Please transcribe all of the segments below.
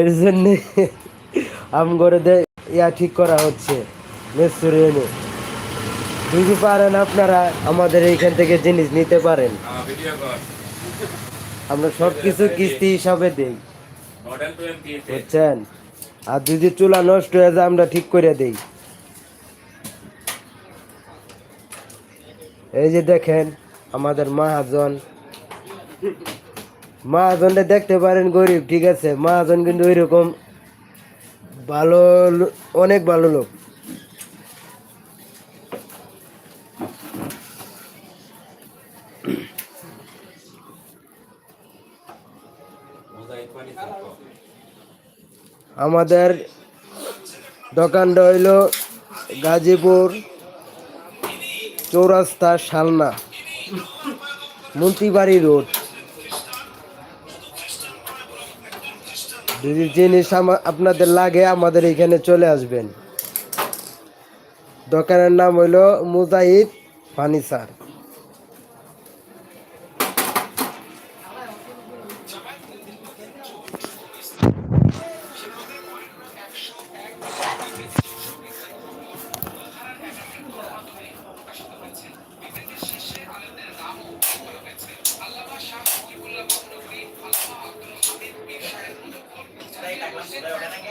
এর জন্যে আম করে দে ইয়া ঠিক করা হচ্ছে। মিস্ত্রি এনে। যদি পারেন আপনারা আমাদের এইখান থেকে জিনিস নিতে পারেন। আমরা সব কিছু কিস্তি হিসাবে দেই। বুঝছেন? আর যদি চুলা নষ্ট হয়ে যায়, আমরা ঠিক করে দেই। এই যে দেখেন, আমাদের মহাজন মহাজনটা দেখতে পারেন গরিব, ঠিক আছে? মহাজন কিন্তু ওইরকম ভালো অনেক ভালো লোক। আমাদের দোকানটা হইল গাজীপুর চৌরাস্তা শালনা মন্ত্রীবাড়ি রোড। যদি জিনিস আপনাদের লাগে আমাদের এখানে চলে আসবেন। দোকানের নাম হইল মুজাহিদ ফার্নিচার এতে কি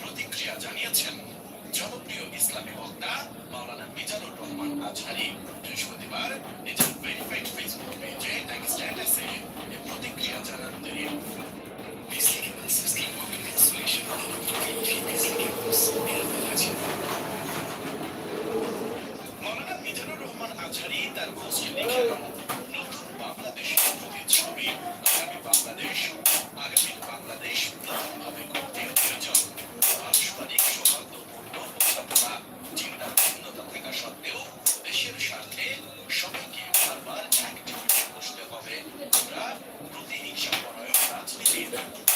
প্রতিক্রিয়া জানিয়েছেন জনপ্রিয় ইসলামী বক্তা মাওলানা মিজানুর রহমান আজহারি। বৃহস্পতিবার নিজের Thank you.